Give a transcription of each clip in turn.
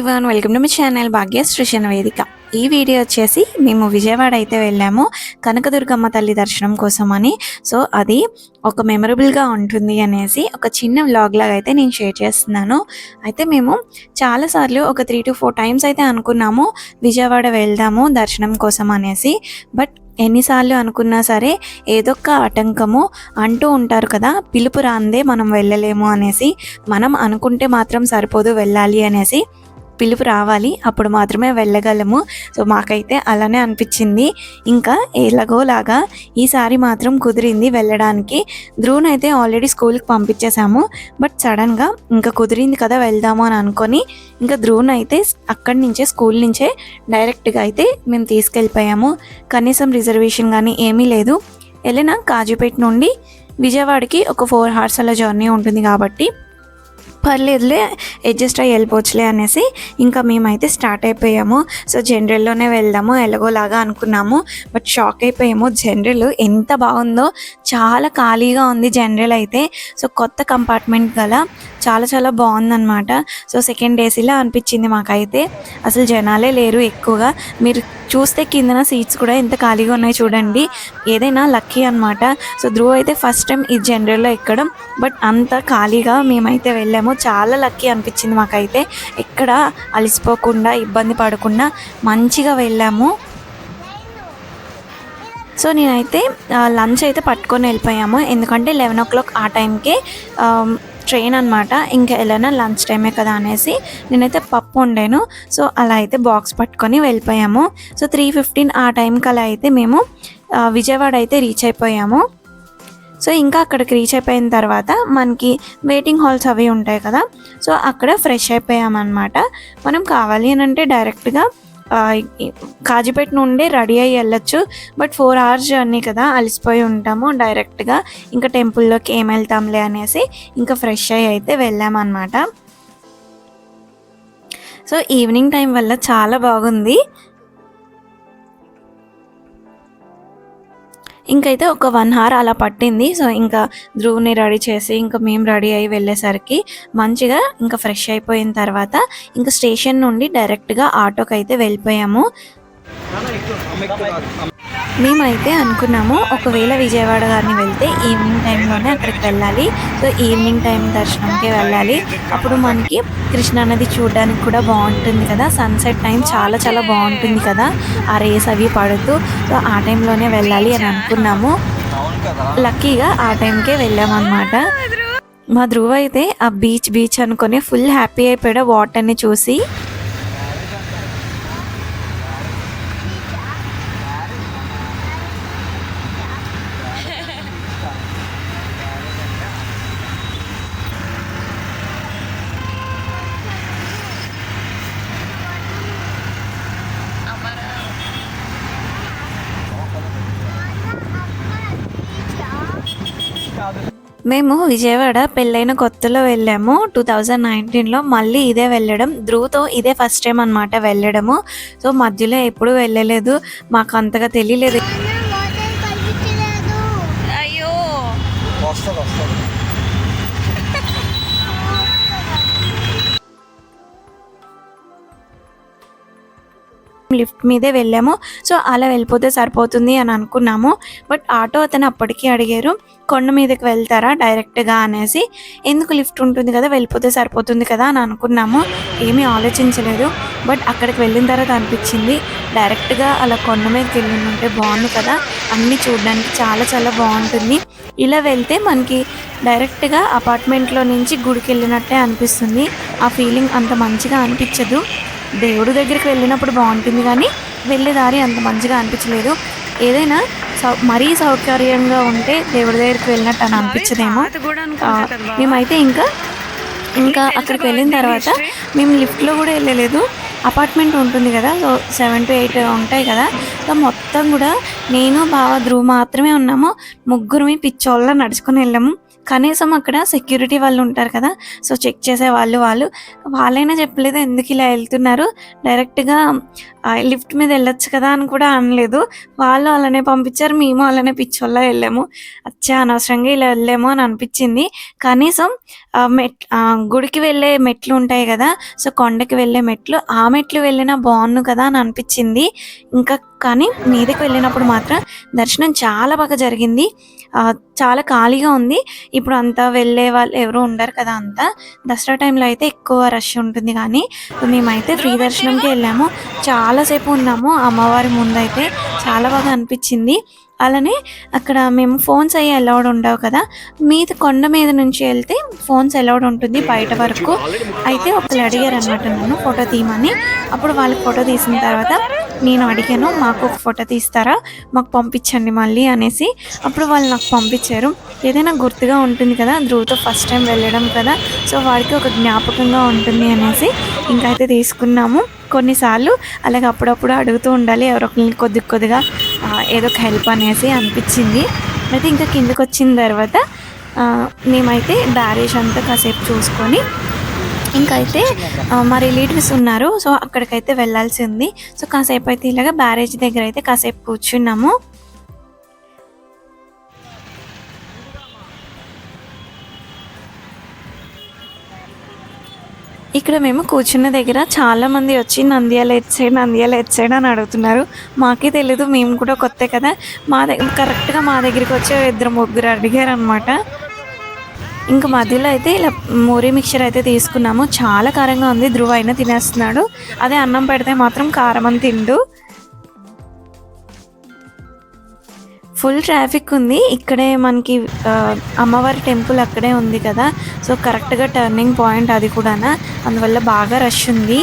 Everyone welcome to my channel Bhagya Vedika ఈ video వచ్చేసి మేము విజయవాడ అయితే వెళ్ళాము కనకదుర్గమ్మ తల్లి దర్శనం కోసం అని సో అది ఒక మెమరబుల్గా ఉంటుంది అనేసి ఒక చిన్న వ్లాగ్ లాగా అయితే నేను షేర్ చేస్తున్నాను. అయితే మేము చాలాసార్లు ఒక త్రీ టు ఫోర్ టైమ్స్ అయితే అనుకున్నాము విజయవాడ వెళ్దాము దర్శనం కోసం అనేసి. బట్ ఎన్నిసార్లు అనుకున్నా సరే ఏదొక్క ఆటంకము అంటూ ఉంటారు కదా పిలుపు రాందే మనం వెళ్ళలేము అనేసి మనం అనుకుంటే మాత్రం సరిపోదు వెళ్ళాలి అనేసి పిలుపు రావాలి. అప్పుడు మాత్రమే వెళ్ళగలము. సో మాకైతే అలానే అనిపించింది. ఇంకా ఎలాగోలాగా ఈసారి మాత్రం కుదిరింది వెళ్ళడానికి. ధ్రువన్ అయితే ఆల్రెడీ స్కూల్కి పంపించేశాము. బట్ సడన్గా ఇంకా కుదిరింది కదా వెళ్దాము అని అనుకొని ఇంకా ధ్రువన్ అయితే అక్కడి నుంచే స్కూల్ నుంచే డైరెక్ట్గా అయితే మేము తీసుకెళ్ళిపోయాము. కనీసం రిజర్వేషన్ కానీ ఏమీ లేదు. వెళ్ళిన కాజుపేట నుండి విజయవాడకి ఒక ఫోర్ అవర్స్ అలా జర్నీ ఉంటుంది కాబట్టి పర్లేదులే అడ్జస్ట్ అయ్యి వెళ్ళిపోవచ్చులే అనేసి ఇంకా మేమైతే స్టార్ట్ అయిపోయాము. సో జనరల్లోనే వెళ్దాము ఎలాగోలాగా అనుకున్నాము. బట్ షాక్ అయిపోయాము. జనరల్ ఎంత బాగుందో చాలా ఖాళీగా ఉంది జనరల్ అయితే. సో కొత్త కంపార్ట్మెంట్ గల చాలా చాలా బాగుందన్నమాట. సో సెకండ్ ఏసీలా అనిపించింది మాకైతే. అసలు జనాలే లేరు ఎక్కువగా. మీరు చూస్తే కిందన సీట్స్ కూడా ఎంత ఖాళీగా ఉన్నాయి చూడండి. ఏదైనా లక్కీ అనమాట సో ధ్రువ్ అయితే ఫస్ట్ టైం ఈ జనరల్లో ఎక్కడం. బట్ అంత ఖాళీగా మేమైతే వెళ్ళాము. చాలా లక్కీ అనిపించింది మాకైతే. ఎక్కడ అలసిపోకుండా ఇబ్బంది పడకుండా మంచిగా వెళ్ళాము. సో నేనైతే లంచ్ అయితే పట్టుకొని వెళ్ళిపోయాము. ఎందుకంటే లెవెన్ ఓ క్లాక్ ఆ టైంకి ట్రైన్ అనమాట ఇంకా ఎలా లంచ్ టైమే కదా అనేసి నేనైతే పప్పు వండాను. సో అలా అయితే బాక్స్ పట్టుకొని వెళ్ళిపోయాము. సో త్రీ ఫిఫ్టీన్ ఆ టైంకి అలా అయితే మేము విజయవాడ అయితే రీచ్ అయిపోయాము. సో ఇంకా అక్కడికి రీచ్ అయిపోయిన తర్వాత మనకి వెయిటింగ్ హాల్స్ అవి ఉంటాయి కదా. సో అక్కడ ఫ్రెష్ అయిపోయామన్నమాట. మనం కావాలి అని అంటే డైరెక్ట్గా కాజీపేట నుండి రెడీ అయ్యి వెళ్ళొచ్చు. బట్ ఫోర్ అవర్స్ జర్నీ కదా అలసిపోయి ఉంటాము డైరెక్ట్గా ఇంకా టెంపుల్లోకి ఏం వెళ్తాంలే అనేసి ఇంకా ఫ్రెష్ అయ్యి అయితే వెళ్ళామన్నమాట. సో ఈవినింగ్ టైం వల్ల చాలా బాగుంది. ఇంకైతే ఒక వన్ అవర్ అలా పట్టింది. సో ఇంకా ధ్రువుని రెడీ చేసి ఇంకా మేము రెడీ అయ్యి వెళ్ళేసరికి మంచిగా ఇంకా ఫ్రెష్ అయిపోయిన తర్వాత ఇంకా స్టేషన్ నుండి డైరెక్ట్గా ఆటోకి అయితే వెళ్ళిపోయాము. మేమైతే అనుకున్నాము ఒకవేళ విజయవాడ గారిని వెళ్తే ఈవినింగ్ టైంలోనే అక్కడికి వెళ్ళాలి. సో ఈవినింగ్ టైం దర్శనంకి వెళ్ళాలి. అప్పుడు మనకి కృష్ణానది చూడడానికి కూడా బాగుంటుంది కదా. సన్సెట్ టైం చాలా చాలా బాగుంటుంది కదా. ఆ రేస్ అవి పడుతూ సో ఆ టైంలోనే వెళ్ళాలి అని అనుకున్నాము. లక్కీగా ఆ టైంకే వెళ్ళామన్నమాట. మా ధ్రువ అయితే ఆ బీచ్ బీచ్ అనుకొని ఫుల్ హ్యాపీ అయిపోయాడు. వాటర్ని చూసి మేము విజయవాడ పెళ్ళైన కొత్తలో వెళ్ళాము. టూ థౌజండ్ నైన్టీన్లో మళ్ళీ ఇదే వెళ్ళడం. ధ్రువతో ఇదే ఫస్ట్ టైం అనమాట వెళ్ళడము. సో మధ్యలో ఎప్పుడు వెళ్ళలేదు. మాకు అంతగా తెలియలేదు. లిఫ్ట్ మీదే వెళ్ళాము. సో అలా వెళ్ళిపోతే సరిపోతుంది అని అనుకున్నాము. బట్ ఆటో అతను అప్పటికి అడిగారు కొండ మీదకి వెళ్తారా డైరెక్ట్గా? అనేసి. ఎందుకు లిఫ్ట్ ఉంటుంది కదా వెళ్ళిపోతే సరిపోతుంది కదా? అని అనుకున్నాము. ఏమీ ఆలోచించలేదు. బట్ అక్కడికి వెళ్ళిన తర్వాత అనిపించింది డైరెక్ట్గా అలా కొండ మీదకి వెళ్ళి ఉంటే బాగుంది కదా. అన్నీ చూడడానికి చాలా చాలా బాగుంటుంది. ఇలా వెళ్తే మనకి డైరెక్ట్గా అపార్ట్మెంట్లో నుంచి గుడికి వెళ్ళినట్టే అనిపిస్తుంది. ఆ ఫీలింగ్ అంత మంచిగా అనిపించదు. దేవుడి దగ్గరికి వెళ్ళినప్పుడు బాగుంటుంది కానీ వెళ్ళే దారి అంత మంచిగా అనిపించలేదు. ఏదైనా సౌ మరీ సౌకర్యంగా ఉంటే దేవుడి దగ్గరికి వెళ్ళినట్టు అని అనిపించదేమో. మేమైతే ఇంకా ఇంకా అక్కడికి వెళ్ళిన తర్వాత మేము లిఫ్ట్లో కూడా వెళ్ళలేదు. అపార్ట్మెంట్ ఉంటుంది కదా సో సెవెన్ టు ఎయిట్ ఉంటాయి కదా. సో మొత్తం కూడా నేను బావ ధ్రువ్ మాత్రమే ఉన్నాము. ముగ్గురు పిచ్చోళ్ళ నడుచుకొని వెళ్ళాము. కనీసం అక్కడ సెక్యూరిటీ వాళ్ళు ఉంటారు కదా సో చెక్ చేసే వాళ్ళు వాళ్ళు. వాళ్ళైనా చెప్పలేదు ఎందుకు ఇలా వెళ్తున్నారు. డైరెక్ట్గా లిఫ్ట్ మీద వెళ్ళొచ్చు కదా అని కూడా అనలేదు. వాళ్ళు అలానే పంపించారు మేము అలానే పిచ్చోళ్ళ వెళ్ళాము. అచ్చా అనవసరంగా ఇలా వెళ్ళాము అని అనిపించింది. కనీసం మెట్ గుడికి వెళ్ళే మెట్లు ఉంటాయి కదా సో కొండకి వెళ్ళే మెట్లు ఆ మెట్లు వెళ్ళినా బాగుండు కదా అని అనిపించింది. ఇంకా కానీ మీదకి వెళ్ళినప్పుడు మాత్రం దర్శనం చాలా బాగా జరిగింది. చాలా ఖాళీగా ఉంది. ఇప్పుడు అంతా వెళ్ళే వాళ్ళు ఎవరు ఉండరు కదా అంతా. దసరా టైంలో అయితే ఎక్కువ రష్ ఉంటుంది కానీ మేమైతే ఫ్రీ దర్శనంకి వెళ్ళాము. చాలాసేపు ఉన్నాము. అమ్మవారి ముందైతే చాలా బాగా అనిపించింది. అలానే అక్కడ మేము ఫోన్స్ అయ్యి అలౌడ్ ఉండవు కదా. మీద కొండ మీద నుంచి వెళ్తే ఫోన్స్ అలౌడ్ ఉంటుంది బయట వరకు. అయితే ఒకళ్ళు అడిగారు అనమాట నన్ను ఫోటో తీయమని. అప్పుడు వాళ్ళకి ఫోటో తీసిన తర్వాత నేను అడిగాను మాకు ఒక ఫోటో తీస్తారా? మాకు పంపించండి మళ్ళీ అనేసి. అప్పుడు వాళ్ళు నాకు పంపించారు. ఏదైనా గుర్తుగా ఉంటుంది కదా ధ్రువతో ఫస్ట్ టైం వెళ్ళడం కదా. సో వాడికి ఒక జ్ఞాపకంగా ఉంటుంది అనేసి ఇంకైతే తీసుకున్నాము. కొన్నిసార్లు అలాగే అప్పుడప్పుడు అడుగుతూ ఉండాలి ఎవరొకరిని కొద్ది కొద్దిగా ఏదో ఒక హెల్ప్ అనేసి అనిపించింది. అయితే ఇంకా కిందకు వచ్చిన తర్వాత మేమైతే బ్యారేజ్ అంతా కాసేపు చూసుకొని ఇంకైతే మా రిలేటివ్స్ ఉన్నారు. సో అక్కడికైతే వెళ్ళాల్సి ఉంది సో కాసేపు అయితే ఇలాగ బ్యారేజ్ దగ్గర అయితే కాసేపు కూర్చున్నాము. ఇక్కడ మేము కూర్చున్న దగ్గర చాలా మంది వచ్చి Nandyal at side Nandyal at side? అని అడుగుతున్నారు. మాకే తెలీదు మేము కూడా కొత్త కదా. మా దగ్గర కరెక్ట్గా మా దగ్గరికి వచ్చి ఇద్దరు ముగ్గురు అడిగారు అనమాట ఇంకా మధ్యలో అయితే ఇలా మూరీ మిక్చర్ అయితే తీసుకున్నాము. చాలా కారంగా ఉంది ధ్రువ అయినా తినేస్తున్నాడు. అదే అన్నం పెడితే మాత్రం కారం అని తిండు. ఫుల్ ట్రాఫిక్ ఉంది. ఇక్కడే మనకి అమ్మవారి టెంపుల్ అక్కడే ఉంది కదా. సో కరెక్ట్గా టర్నింగ్ పాయింట్ అది కూడా అందువల్ల బాగా రష్ ఉంది.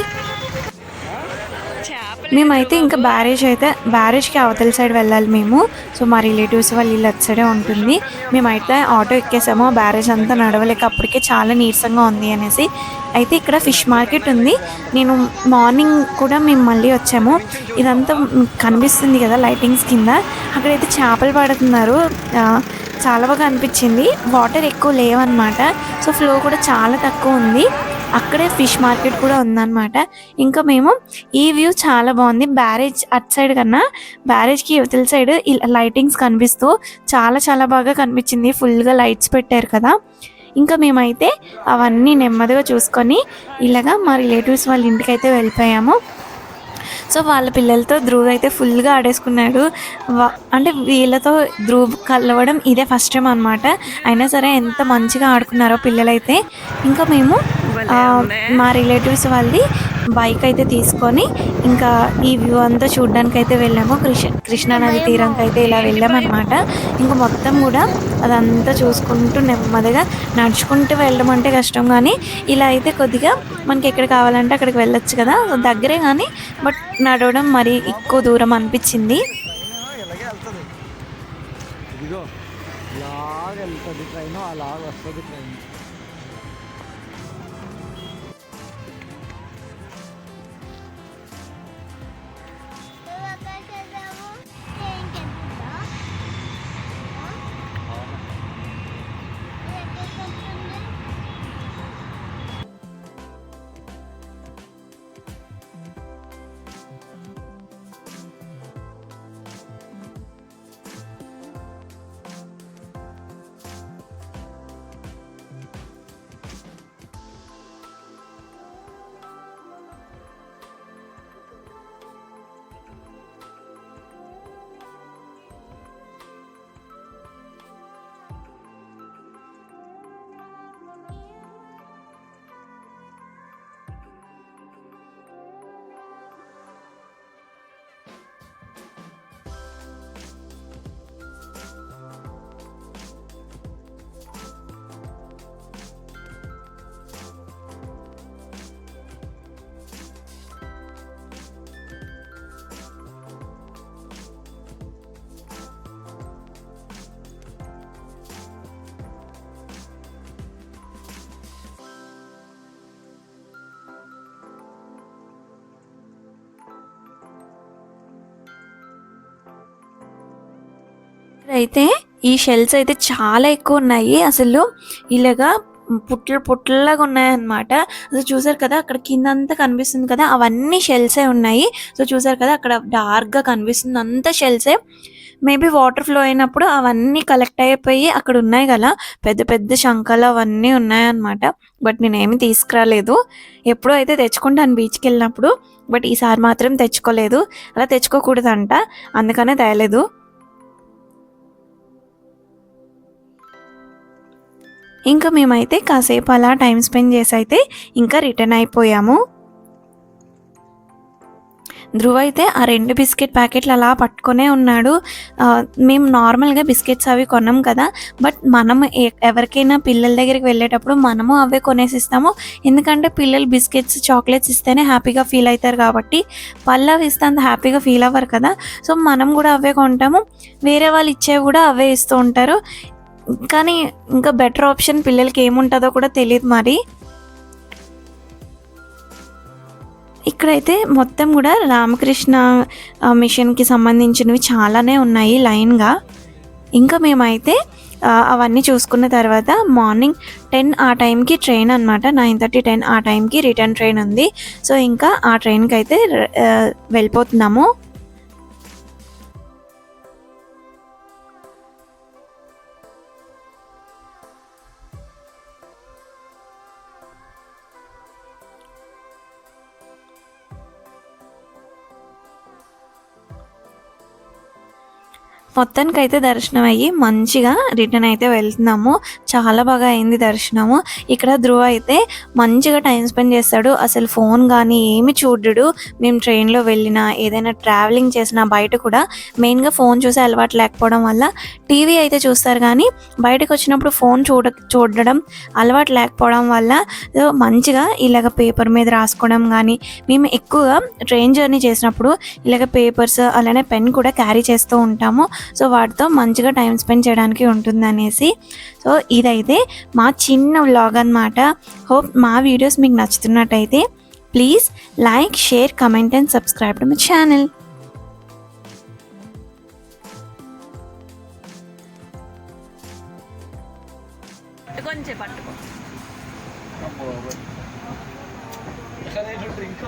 మేమైతే ఇంకా బ్యారేజ్ అయితే బ్యారేజ్కి అవతల సైడ్ వెళ్ళాలి మేము. సో మా రిలేటివ్స్ వాళ్ళు ఇల్లు అటు సైడే ఉంటుంది. మేమైతే ఆటో ఎక్కేసాము. ఆ బ్యారేజ్ అంతా నడవలేక అప్పటికే చాలా నీరసంగా ఉంది అనేసి. అయితే ఇక్కడ ఫిష్ మార్కెట్ ఉంది. నేను మార్నింగ్ కూడా మేము మళ్ళీ వచ్చాము. ఇదంతా కనిపిస్తుంది కదా లైటింగ్స్ కింద. అక్కడైతే చేపలు పడుతున్నారు. చాలా బాగా అనిపించింది. వాటర్ ఎక్కువ లేవన్నమాట. సో ఫ్లో కూడా చాలా తక్కువ ఉంది. అక్కడే ఫిష్ మార్కెట్ కూడా ఉందన్నమాట. ఇంకా మేము ఈ వ్యూ చాలా బాగుంది. బ్యారేజ్ అట్ సైడ్ కన్నా బ్యారేజ్కి యువతల సైడ్ లైటింగ్స్ కనిపిస్తూ చాలా చాలా బాగా కనిపించింది. ఫుల్గా లైట్స్ పెట్టారు కదా. ఇంకా మేమైతే అవన్నీ నెమ్మదిగా చూసుకొని ఇలాగా మా రిలేటివ్స్ వాళ్ళ ఇంటికి అయితే వెళ్ళిపోయాము. సో వాళ్ళ పిల్లలతో ధ్రువ్ అయితే ఫుల్గా ఆడేసుకున్నాడు. అంటే వీళ్ళతో ధ్రువ్ కలవడం ఇదే ఫస్ట్ టైం అనమాట అయినా సరే ఎంత మంచిగా ఆడుకున్నారో పిల్లలైతే. ఇంకా మేము మా రిలేటివ్స్ వాళ్ళది బైక్ అయితే తీసుకొని ఇంకా ఈ వ్యూ అంతా చూడడానికి అయితే వెళ్ళాము కృష్ణ కృష్ణానది తీరంకి అయితే ఇలా వెళ్ళామన్నమాట. ఇంకా మొత్తం కూడా అదంతా చూసుకుంటూ నెమ్మదిగా నడుచుకుంటూ వెళ్ళడం అంటే కష్టం కానీ ఇలా అయితే కొద్దిగా మనకి ఎక్కడ కావాలంటే అక్కడికి వెళ్ళొచ్చు కదా. దగ్గరే కానీ బట్ నడవడం మరి ఎక్కువ దూరం అనిపించింది. ఇదిగో ఇలాగ వెళ్తుంది ట్రైన్ అలాగ వస్తుంది ట్రైన్. అయితే ఈ షెల్స్ అయితే చాలా ఎక్కువ ఉన్నాయి. అసలు ఇలాగా పుట్లు పుట్లలాగా ఉన్నాయన్నమాట. సో చూసారు కదా అక్కడ కింద అంతా కనిపిస్తుంది కదా అవన్నీ షెల్సే ఉన్నాయి. సో చూసారు కదా అక్కడ డార్క్గా కనిపిస్తుంది అంతా షెల్సే మేబీ వాటర్ ఫ్లో అయినప్పుడు అవన్నీ కలెక్ట్ అయిపోయి అక్కడ ఉన్నాయి కదా పెద్ద పెద్ద శంఖలు అవన్నీ ఉన్నాయన్నమాట. బట్ నేనేమి తీసుకురాలేదు. ఎప్పుడూ అయితే తెచ్చుకుంటాను బీచ్కి వెళ్ళినప్పుడు బట్ ఈసారి మాత్రం తెచ్చుకోలేదు. అలా తెచ్చుకోకూడదంట అందుకనే తేలేదు. ఇంకా మేమైతే కాసేపు అలా టైం స్పెండ్ చేసి అయితే ఇంకా రిటర్న్ అయిపోయాము. ధ్రువ అయితే ఆ రెండు బిస్కెట్ ప్యాకెట్లు అలా పట్టుకొనే ఉన్నాడు. మేము నార్మల్గా బిస్కెట్స్ అవి కొన్నాం కదా బట్ మనం ఎవరికైనా పిల్లల దగ్గరికి వెళ్ళేటప్పుడు మనము అవే కొనేసి ఇస్తాము ఎందుకంటే పిల్లలు బిస్కెట్స్ చాక్లెట్స్ ఇస్తేనే హ్యాపీగా ఫీల్ అవుతారు కాబట్టి పళ్ళవి ఇస్తే అంత హ్యాపీగా ఫీల్ అవ్వరు కదా. సో మనం కూడా అవే కొంటాము. వేరే వాళ్ళు ఇచ్చేవి కూడా అవే ఇస్తూ ఉంటారు. కానీ ఇంకా బెటర్ ఆప్షన్ పిల్లలకి ఏముంటుందో కూడా తెలియదు మరి. ఇక్కడైతే మొత్తం కూడా రామకృష్ణ మిషన్కి సంబంధించినవి చాలానే ఉన్నాయి లైన్గా. ఇంకా మేమైతే అవన్నీ చూసుకున్న తర్వాత మార్నింగ్ టెన్ ఆ టైంకి ట్రైన్ అనమాట నైన్ థర్టీ టెన్ ఆ టైంకి రిటర్న్ ట్రైన్ ఉంది. సో ఇంకా ఆ ట్రైన్కి అయితే వెళ్ళిపోతున్నాము. మొత్తానికి అయితే దర్శనం అయ్యి మంచిగా రిటర్న్ అయితే వెళ్తున్నాము. చాలా బాగా అయింది దర్శనము. ఇక్కడ ధ్రువ అయితే మంచిగా టైం స్పెండ్ చేస్తాడు. అసలు ఫోన్ కానీ ఏమి చూడడు. మేము ట్రైన్లో వెళ్ళినా ఏదైనా ట్రావెలింగ్ చేసినా బయట కూడా మెయిన్గా ఫోన్ చూసే అలవాటు లేకపోవడం వల్ల టీవీ అయితే చూస్తారు కానీ బయటకు వచ్చినప్పుడు ఫోన్ చూడ చూడడం అలవాటు లేకపోవడం వల్ల మంచిగా ఇలాగ పేపర్ మీద రాసుకోవడం కానీ మేము ఎక్కువగా ట్రైన్ జర్నీ చేసినప్పుడు ఇలాగ పేపర్స్ అలానే పెన్ కూడా క్యారీ చేస్తూ ఉంటాము. సో వాటితో మంచిగా టైం స్పెండ్ చేయడానికి ఉంటుంది అనేసి సో ఇదైతే మా చిన్న వ్లాగ్ అనమాట హోప్ మా వీడియోస్ మీకు నచ్చుతున్నట్టయితే please like share comment and subscribe to my channel. కొంచెం పట్టుకో డ్రింక్